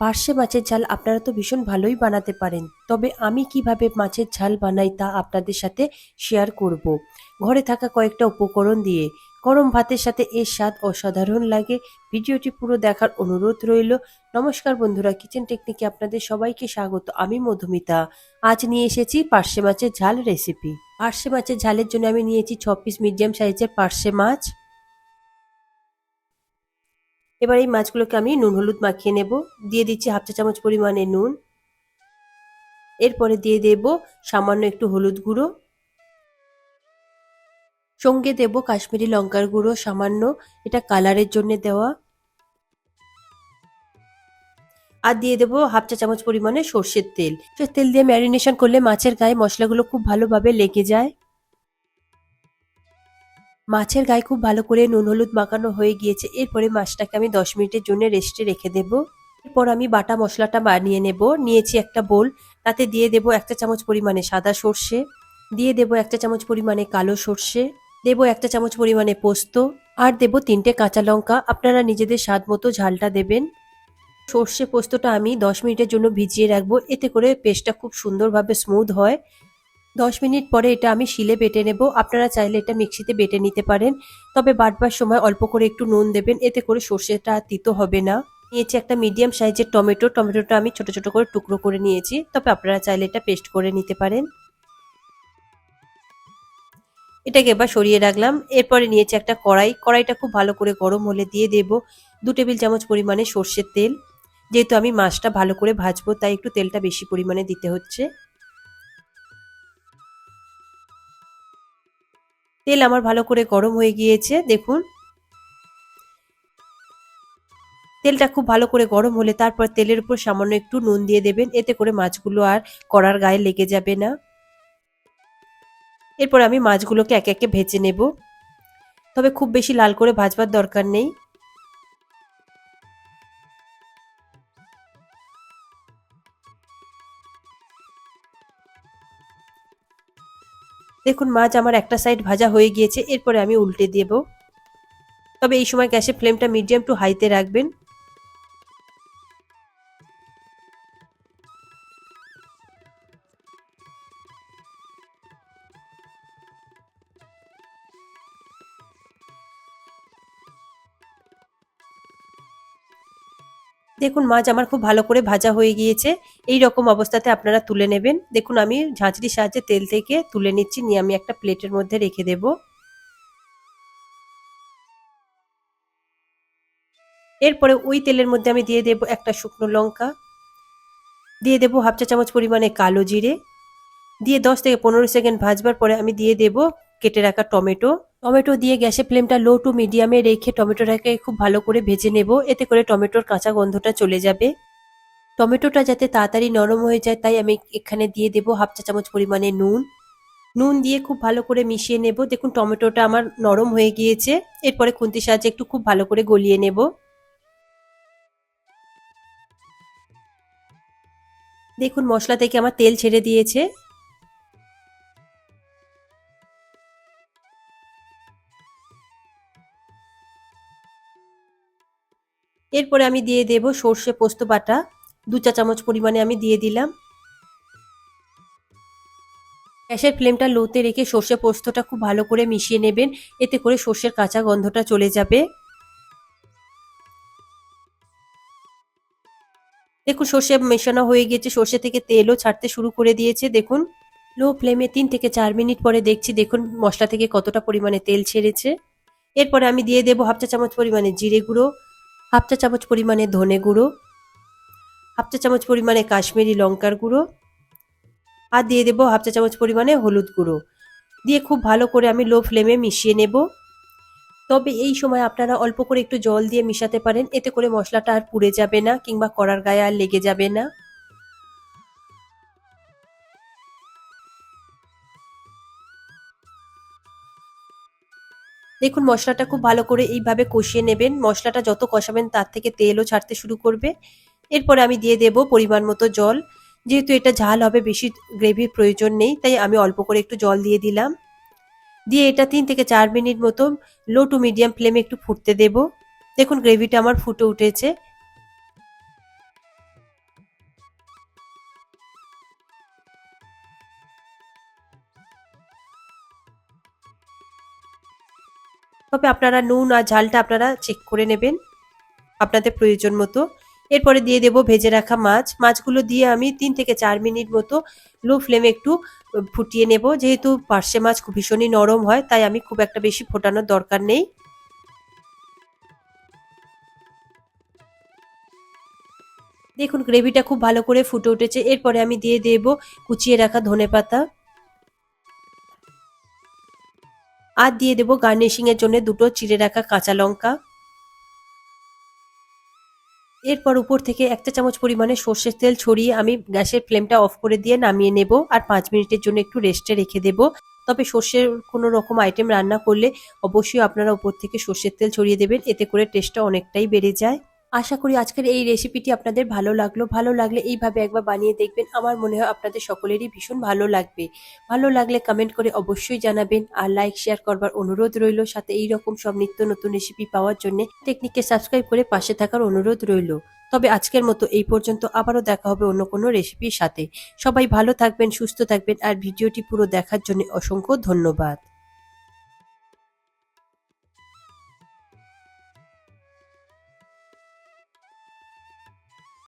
পার্শে মাছের ঝাল আপনারা তো ভীষণ ভালোই বানাতে পারেন। তবে আমি কীভাবে মাছের ঝাল বানাই তা আপনাদের সাথে শেয়ার করব। ঘরে থাকা কয়েকটা উপকরণ দিয়ে গরম ভাতের সাথে এর স্বাদ অসাধারণ লাগে। ভিডিওটি পুরো দেখার অনুরোধ রইল। নমস্কার বন্ধুরা কিচেন টেকনিকে আপনাদের সবাইকে স্বাগত। আমি মধুমিতা। আজ নিয়ে এসেছি পার্শে মাছের ঝাল রেসিপি পার্শে মাছের ঝালের জন্য আমি নিয়েছি ছ পিস মিডিয়াম সাইজের পার্শে মাছ। এবার এই মাছগুলোকে আমি নুন হলুদ মাখিয়ে নেব। দিয়ে দিচ্ছি হাফ চা চামচ পরিমাণে নুন। এরপরে দিয়ে দেব সামান্য একটু হলুদ গুঁড়ো। সঙ্গে দেব কাশ্মীরি লঙ্কার গুঁড়ো সামান্য, এটা কালারের জন্য দেওয়া। আর দিয়ে দেবো হাফ চা চামচ পরিমাণে সর্ষের তেল। তেল দিয়ে ম্যারিনেশন করলে মাছের গায়ে মশলাগুলো খুব ভালোভাবে লেগে যায়। মাছের গায়ে খুব ভালো করে নুন, হলুদ মাখানো হয়ে গিয়েছে। এরপরে মাছটাকে আমি দশ মিনিটের জন্য রেস্টে রেখে দেব। এরপর আমি বাটা মশলাটা বানিয়ে নেব। নিয়েছি একটা বোল। তাতে দিয়ে দেব একটা চামচ পরিমাণে সাদা সর্ষে। দিয়ে দেব একটা চামচ পরিমাণে কালো সর্ষে। দেব একটা চামচ পরিমাণে পোস্ত। আর দেব তিনটে কাঁচা লঙ্কা। আপনারা নিজেদের স্বাদ মতো ঝালটা দেবেন। সর্ষে পোস্তটা আমি দশ মিনিটের জন্য ভিজিয়ে রাখব। এতে করে পেস্টটা খুব সুন্দরভাবে স্মুথ হয়। দশ মিনিট পরে এটা আমি শিলে বেটে নেব। আপনারা চাইলে এটা মিক্সিতে বেটে নিতে পারেন। তবে বাটবার সময় অল্প করে একটু নুন দেবেন, এতে করে সর্ষেটা তিতো হবে না। নিয়েছি একটা মিডিয়াম সাইজের টমেটো। টমেটোটা আমি ছোট ছোট করে টুকরো করে নিয়েছি। তবে আপনারা চাইলে এটা পেস্ট করে নিতে পারেন। এটাকে এবার সরিয়ে রাখলাম। এরপরে নিয়েছি একটা কড়াই। কড়াইটা খুব ভালো করে গরম হলে দিয়ে দেব দু টেবিল চামচ পরিমাণে সর্ষের তেল। যেহেতু আমি মাছটা ভালো করে ভাজবো, তাই একটু তেলটা বেশি পরিমাণে দিতে হচ্ছে। তেল আমার ভালো করে গরম হয়ে গিয়েছে, দেখুন। তেলটা খুব ভালো করে গরম হলে তারপর তেলের উপর সামান্য একটু নুন দিয়ে দেবেন, এতে করে মাছগুলো আর কড়ার গায়ে লেগে যাবে না। এরপর আমি মাছগুলোকে একে একে ভেজে নেব। তবে খুব বেশি লাল করে ভাজবার দরকার নেই। দেখুন, মাছ আমার একটা সাইড ভাজা হয়ে গিয়েছে, এরপরে আমি উল্টে দেব। তবে এই সময় গ্যাসের ফ্লেমটা মিডিয়াম টু হাইতে রাখবেন। দেখুন, মাছ আমার খুব ভালো করে ভাজা হয়ে গিয়েছে। এই রকম অবস্থাতে আপনারা তুলে নেবেন। দেখুন, আমি ঝাঁঝরির সাহায্যে তেল থেকে তুলে নিচ্ছি, নিয়ে আমি একটা প্লেটের মধ্যে রেখে দেব। এরপরে ওই তেলের মধ্যে আমি দিয়ে দেব একটা শুকনো লঙ্কা। দিয়ে দেব হাফ চা চামচ পরিমাণে কালো জিরে। দিয়ে দশ থেকে পনেরো সেকেন্ড ভাজবার পরে আমি দিয়ে দেব কেটে রাখা টমেটো। টমেটো দিয়ে গ্যাসের ফ্লেমটা লো টু মিডিয়ামে রেখে টমেটোটাকে খুব ভালো করে ভেজে নেব। এতে করে টমেটোর কাঁচা গন্ধটা চলে যাবে। টমেটোটা যাতে তাড়াতাড়ি নরম হয়ে যায়, তাই আমি এখানে দিয়ে দেব হাফ চা চামচ পরিমাণে নুন। নুন দিয়ে খুব ভালো করে মিশিয়ে নেব। দেখুন, টমেটোটা আমার নরম হয়ে গিয়েছে। এরপরে খুন্তির সাহায্যে একটু খুব ভালো করে গলিয়ে নেব। দেখুন, মশলা থেকে আমার তেল ছেড়ে দিয়েছে। এরপরে আমি দিয়ে দেব সর্ষে পোস্ত বাটা। দু চা চামচ পরিমাণে আমি দিয়ে দিলাম। গ্যাসের ফ্লেমটা লোতে রেখে সর্ষে পোস্তটা খুব ভালো করে মিশিয়ে নেবেন। এতে করে সর্ষের কাঁচা গন্ধটা চলে যাবে। দেখুন, সর্ষে মেশানো হয়ে গিয়েছে সর্ষে থেকে তেলও ছাড়তে শুরু করে দিয়েছে। দেখুন, লো ফ্লেমে তিন থেকে চার মিনিট পরে দেখছি, দেখুন মশলা থেকে কতটা পরিমাণে তেল ছেড়েছে। এরপরে আমি দিয়ে দেবো হাফ চা চামচ পরিমাণে জিরে গুঁড়ো। হাফ চা চামচ পরিমাণে ধনে গুঁড়ো, হাফ চা চামচ পরিমাণে কাশ্মীরি লঙ্কার গুঁড়ো আর দিয়ে দেবো হাফ চা চামচ পরিমাণে হলুদ গুঁড়ো। দিয়ে খুব ভালো করে আমি লো ফ্লেমে মিশিয়ে নেব। তবে এই সময় আপনারা অল্প করে একটু জল দিয়ে মিশাতে পারেন, এতে করে মশলাটা আর পুড়ে যাবে না কিংবা কড়ার গায়ে আর লেগে যাবে না। দেখুন, মশলাটা খুব ভালো করে এইভাবে কষিয়ে নেবেন। মশলাটা যত কষাবেন তার থেকে তেলও ছাড়তে শুরু করবে। এরপরে আমি দিয়ে দেব পরিমাণ মতো জল। যেহেতু এটা ঝাল হবে, বেশি গ্রেভির প্রয়োজন নেই, তাই আমি অল্প করে একটু জল দিয়ে দিলাম। দিয়ে এটা তিন থেকে চার মিনিট মতো লো টু মিডিয়াম ফ্লেমে একটু ফুটতে দেব। দেখুন, গ্রেভিটা আমার ফুটে উঠেছে। তবে আপনারা নুন আর ঝালটা আপনারা চেক করে নেবেন আপনাদের প্রয়োজন মতো। এরপরে দিয়ে দেব ভেজে রাখা মাছ। মাছগুলো দিয়ে আমি তিন থেকে চার মিনিট মতো লো ফ্লেমে একটু ফুটিয়ে নেব। যেহেতু পার্শে মাছ খুব ভীষণই নরম হয়, তাই আমি খুব একটা বেশি ফোটানোর দরকার নেই। দেখুন, গ্রেভিটা খুব ভালো করে ফুটে উঠেছে। এরপরে আমি দিয়ে দেব কুচিয়ে রাখা ধনে পাতা আর দিয়ে দেব গার্নিশিং এর জন্য দুটো চিড়ে রাখা কাঁচা লঙ্কা। এরপর উপর থেকে একটা চামচ পরিমাণে সর্ষের তেল ছড়িয়ে আমি গ্যাসের ফ্লেমটা অফ করে দিয়ে নামিয়ে নেব আর পাঁচ মিনিটের জন্য একটু রেস্টে রেখে দেব। তবে সর্ষের কোনো রকম আইটেম রান্না করলে অবশ্যই আপনারা উপর থেকে সর্ষের তেল ছড়িয়ে দেবেন, এতে করে টেস্টটা অনেকটাই বেড়ে যায়। আশা করি আজকের এই রেসিপিটি আপনাদের ভালো লাগল। ভালো লাগলে এইভাবে একবার বানিয়ে দেখবেন। আমার মনে হয় আপনাদের সকলেরই ভীষণ ভালো লাগবে। ভালো লাগলে কমেন্ট করে অবশ্যই জানাবেন আর লাইক শেয়ার করবার অনুরোধ রইল। সাথে এই রকম সব নিত্য নতুন রেসিপি পাওয়ার জন্য টেকনিককে সাবস্ক্রাইব করে পাশে থাকার অনুরোধ রইল। তবে আজকের মতো এই পর্যন্ত। আবারও দেখা হবে অন্য কোনো রেসিপির সাথে। সবাই ভালো থাকবেন, সুস্থ থাকবেন আর ভিডিওটি পুরো দেখার জন্য অসংখ্য ধন্যবাদ।